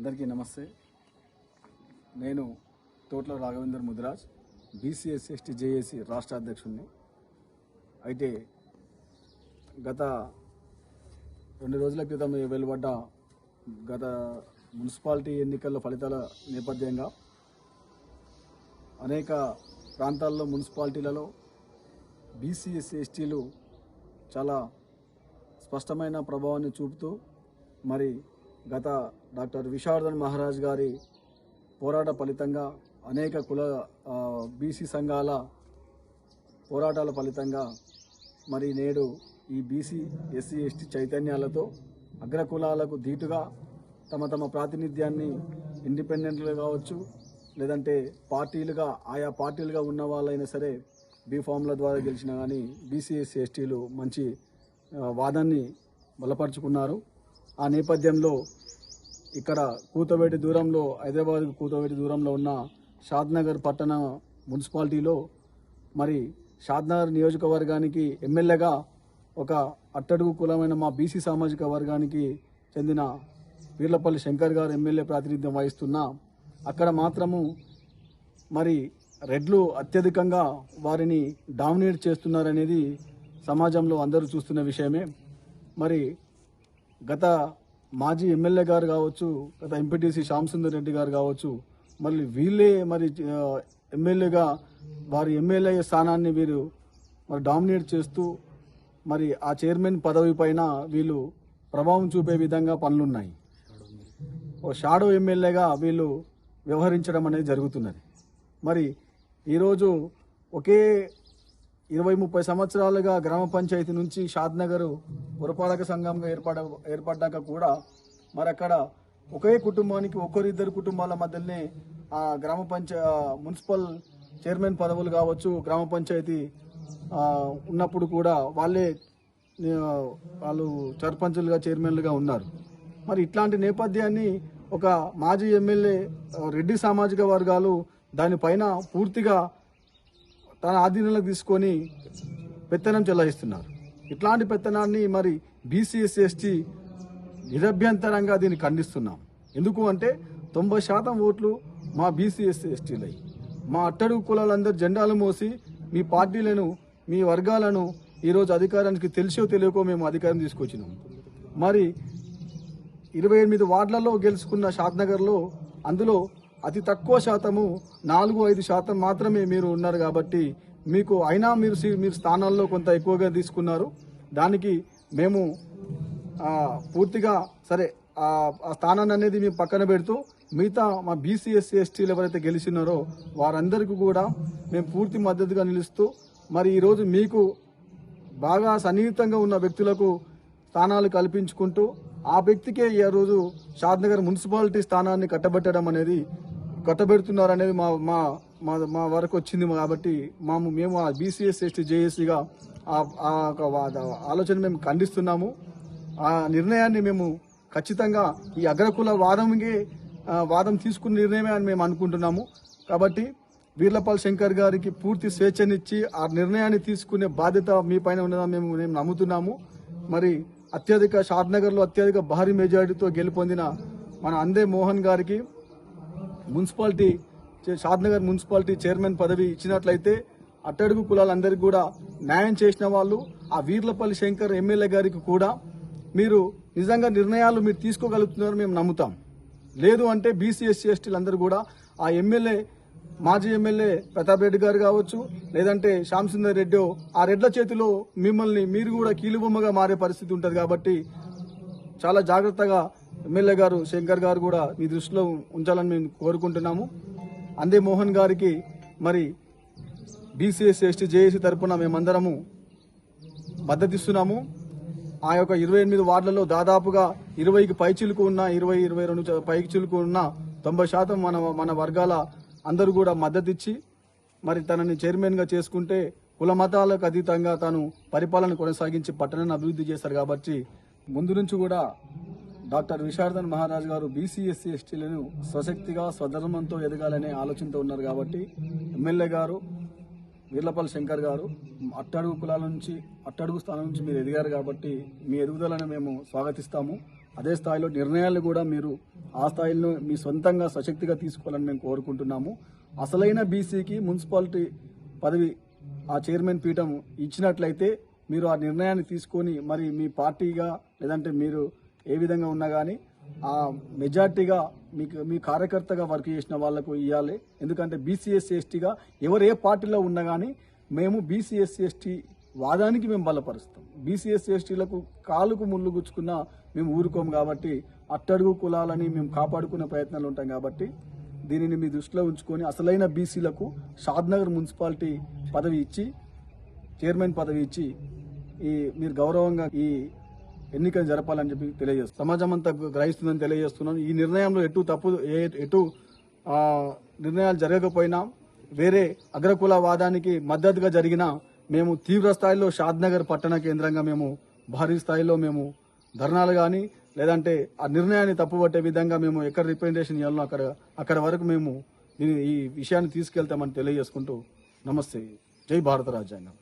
అందరికీ నమస్తే. నేను Thotla Raghavender Mudiraj BCS ST JAC రాష్ట్ర అధ్యక్షుడిని అయితే గత రెండు రోజుల క్రితం వెలువడ్డ గత మున్సిపాలిటీ ఎన్నికల ఫలితాల నేపథ్యంగా అనేక ప్రాంతాల్లో మున్సిపాలిటీలలో బీసీఎస్ ఎస్టీలు చాలా స్పష్టమైన ప్రభావాన్ని చూపుతూ మరి గత డాక్టర్ విశార్దన్ మహారాజ్ గారి పోరాట ఫలితంగా అనేక కుల బీసీ సంఘాల పోరాటాల ఫలితంగా మరి నేడు ఈ బీసీ ఎస్సీ ఎస్టీ చైతన్యాలతో అగ్రకులాలకు ధీటుగా తమ తమ ప్రాతినిధ్యాన్ని ఇండిపెండెంట్గా కావచ్చు లేదంటే పార్టీలుగా ఆయా పార్టీలుగా ఉన్న వాళ్ళైనా సరే బీఫామ్ల ద్వారా గెలిచినా కానీ బీసీఎస్సీ ఎస్టీలు మంచి వాదాన్ని బలపరుచుకున్నారు. ఆ నేపథ్యంలో ఇక్కడ కూతవేటి దూరంలో హైదరాబాద్ కూతవేటి దూరంలో ఉన్న షాద్నగర్ పట్టణ మున్సిపాలిటీలో మరి షాద్నగర్ నియోజకవర్గానికి ఎమ్మెల్యేగా ఒక అట్టడుగు కులమైన మా బీసీ సామాజిక వర్గానికి చెందిన వీర్లపల్లి శంకర్ గారు ఎమ్మెల్యే ప్రాతినిధ్యం వహిస్తున్న అక్కడ మాత్రము మరి రెడ్లు అత్యధికంగా వారిని డామినేట్ చేస్తున్నారనేది సమాజంలో అందరూ చూస్తున్న విషయమే. మరి గత మాజీ ఎమ్మెల్యే గారు కావచ్చు గత ఎంపీటీసీ శ్యామసుందర్ రెడ్డి గారు కావచ్చు మళ్ళీ వీళ్ళే మరి ఎమ్మెల్యేగా వారి ఎమ్మెల్యే స్థానాన్ని వీరు మరి డామినేట్ చేస్తూ మరి ఆ చైర్మన్ పదవి పైన వీళ్ళు ప్రభావం చూపే విధంగా పనులున్నాయి. ఓ షాడో ఎమ్మెల్యేగా వీళ్ళు వ్యవహరించడం అనేది జరుగుతున్నది. మరి ఈరోజు ఒకే ఇరవై ముప్పై సంవత్సరాలుగా గ్రామ పంచాయతీ నుంచి షాద్నగర్ పురపాలక సంఘంగా ఏర్పడ ఏర్పడ్డాక కూడా మరి అక్కడ ఒకే కుటుంబానికి ఒకరిద్దరు కుటుంబాల మధ్యనే ఆ గ్రామ పంచ మున్సిపల్ చైర్మన్ పదవులు కావచ్చు గ్రామ పంచాయతీ ఉన్నప్పుడు కూడా వాళ్ళే వాళ్ళు సర్పంచులుగా చైర్మన్లుగా ఉన్నారు. మరి ఇట్లాంటి నేపథ్యాన్ని ఒక మాజీ ఎమ్మెల్యే రెడ్డి సామాజిక వర్గాలు దానిపైన పూర్తిగా తన ఆధీనంలోకి తీసుకొని పెత్తనం చెలాయిస్తున్నారు. ఇట్లాంటి పెత్తనాన్ని మరి బీసీఎస్ ఎస్టీ నిరభ్యంతరంగా దీన్ని ఖండిస్తున్నాం. ఎందుకు అంటే తొంభై శాతం ఓట్లు మా బీసీఎస్ ఎస్టీలై మా అట్టడుగు కులాలందరూ జెండాలు మోసి మీ పార్టీలను మీ వర్గాలను ఈరోజు అధికారానికి తెలిసో తెలియకో మేము అధికారం తీసుకొచ్చినాం. మరి ఇరవై ఎనిమిది వార్డులలో గెలుచుకున్న షాద్నగర్లో అందులో అతి తక్కువ శాతము నాలుగు ఐదు శాతం మాత్రమే మీరు ఉన్నారు కాబట్టి మీకు అయినా మీరు మీరు స్థానాల్లో కొంత ఎక్కువగా తీసుకున్నారు. దానికి మేము పూర్తిగా సరే ఆ ఆ స్థానాన్ని అనేది మేము పక్కన పెడుతూ మిగతా మా బీసీఎస్సీ ఎస్టీలు ఎవరైతే గెలిచినారో వారందరికీ కూడా మేము పూర్తి మద్దతుగా నిలుస్తూ మరి ఈరోజు మీకు బాగా సన్నిహితంగా ఉన్న వ్యక్తులకు స్థానాలు కల్పించుకుంటూ ఆ వ్యక్తికే ఈ రోజు షాద్నగర్ మున్సిపాలిటీ స్థానాన్ని కట్టబెట్టడం అనేది కట్టబెడుతున్నారు అనేది మా మా మా మా వరకు వచ్చింది కాబట్టి మాము మేము ఆ బీసీఎస్ ఎస్టీ జేఏసీగా ఆ ఆలోచన మేము ఖండిస్తున్నాము. ఆ నిర్ణయాన్ని మేము ఖచ్చితంగా ఈ అగ్రకుల వాదంకి వాదం తీసుకున్న నిర్ణయమే అని మేము అనుకుంటున్నాము. కాబట్టి వీర్లపాల్ శంకర్ గారికి పూర్తి స్వేచ్ఛనిచ్చి ఆ నిర్ణయాన్ని తీసుకునే బాధ్యత మీ పైన ఉన్నదని మేము మేము నమ్ముతున్నాము. మరి అత్యధిక షాద్నగర్లో అత్యధిక భారీ మెజారిటీతో గెలుపొందిన మన అందే మోహన్ గారికి మున్సిపాలిటీ చే- షాద్నగర్ మున్సిపాలిటీ చైర్మన్ పదవి ఇచ్చినట్లయితే అట్టడుగు కులాలందరికీ కూడా న్యాయం చేసిన వాళ్ళు ఆ వీర్లపల్లి శంకర్ ఎమ్మెల్యే గారికి కూడా మీరు నిజంగా నిర్ణయాలు మీరు తీసుకోగలుగుతున్నారని మేము నమ్ముతాం. లేదు అంటే బీసీ ఎస్సీ ఎస్టీలందరూ కూడా ఆ ఎమ్మెల్యే మాజీ ఎమ్మెల్యే ప్రతాప్ రెడ్డి గారు కావచ్చు లేదంటే శ్యామసుందర్ రెడ్డి ఆ రెడ్ల చేతిలో మిమ్మల్ని మీరు కూడా కీలుబొమ్మగా మారే పరిస్థితి ఉంటుంది కాబట్టి చాలా జాగ్రత్తగా ఎమ్మెల్యే గారు శంకర్ గారు కూడా మీ దృష్టిలో ఉంచాలని మేము కోరుకుంటున్నాము. అందే మోహన్ గారికి మరి బీసీఎస్ ఎస్టీ జేఏసీ తరఫున మేమందరము మద్దతిస్తున్నాము. ఆ యొక్క ఇరవై ఎనిమిది వార్డులలో దాదాపుగా ఇరవైకి పై చిలుకు ఉన్న ఇరవై ఇరవై రెండు పైకి చిలుకు ఉన్న తొంభై శాతం మన మన వర్గాల అందరూ కూడా మద్దతిచ్చి మరి తనని చైర్మన్గా చేసుకుంటే కుల మతాలకు అతీతంగా తాను పరిపాలన కొనసాగించి పట్టణాన్ని అభివృద్ధి చేశారు కాబట్టి ముందు నుంచి కూడా డాక్టర్ విశారదన్ మహారాజ్ గారు బీసీ ఎస్సీ ఎస్టీలను స్వశక్తిగా స్వధర్మంతో ఎదగాలనే ఆలోచనతో ఉన్నారు కాబట్టి ఎమ్మెల్యే గారు వీర్లపల్లి శంకర్ గారు అట్టడుగు కులాల నుంచి అట్టడుగు స్థానం నుంచి మీరు ఎదిగారు కాబట్టి మీ ఎదుగుదలను మేము స్వాగతిస్తాము. అదే స్థాయిలో నిర్ణయాలు కూడా మీరు ఆ స్థాయిలో మీ సొంతంగా సశక్తిగా తీసుకోవాలని మేము కోరుకుంటున్నాము. అసలైన బీసీకి మున్సిపాలిటీ పదవి ఆ చైర్మన్ పీఠం ఇచ్చినట్లయితే మీరు ఆ నిర్ణయాన్ని తీసుకొని మరి మీ పార్టీగా లేదంటే మీరు ఏ విధంగా ఉన్నా కానీ ఆ మెజార్టీగా మీకు మీ కార్యకర్తగా వర్క్ చేసిన వాళ్ళకు ఇవ్వాలి ఎందుకంటే బీసీఎస్సీ ఎస్టీగా ఎవరు ఏ పార్టీలో ఉన్నా కానీ మేము బీసీఎస్సీ ఎస్టీ వాదానికి మేము బలపరుస్తాం. బీసీఎస్సీ ఎస్టీలకు కాలుకు ముళ్ళు గుచ్చుకున్న మేము ఊరుకోము కాబట్టి అట్టడుగు కులాలని మేము కాపాడుకునే ప్రయత్నాలు ఉంటాం కాబట్టి దీనిని మీ దృష్టిలో ఉంచుకొని అసలైన బీసీలకు షాద్నగర్ మున్సిపాలిటీ పదవి ఇచ్చి చైర్మన్ పదవి ఇచ్చి ఈ మీరు గౌరవంగా ఈ ఎన్నికలు జరపాలని చెప్పి తెలియజేస్తాం సమాజం అంతా గ్రహిస్తుందని తెలియజేస్తున్నాను. ఈ నిర్ణయంలో ఎటు తప్పు ఏ- ఎటు నిర్ణయాలు జరగకపోయినా వేరే అగ్రకుల వాదానికి మద్దతుగా జరిగిన మేము తీవ్ర స్థాయిలో షాద్నగర్ పట్టణ కేంద్రంగా మేము భారీ స్థాయిలో మేము ధర్నాలు కానీ లేదంటే ఆ నిర్ణయాన్ని తప్పుపట్టే విధంగా మేము ఎక్కడ రిప్రజెంటేషన్ ఇవ్వాలో అక్కడ అక్కడ వరకు మేము దీని ఈ విషయాన్ని తీసుకెళ్తామని తెలియజేసుకుంటూ నమస్తే. జై భారత రాజ్యాంగం.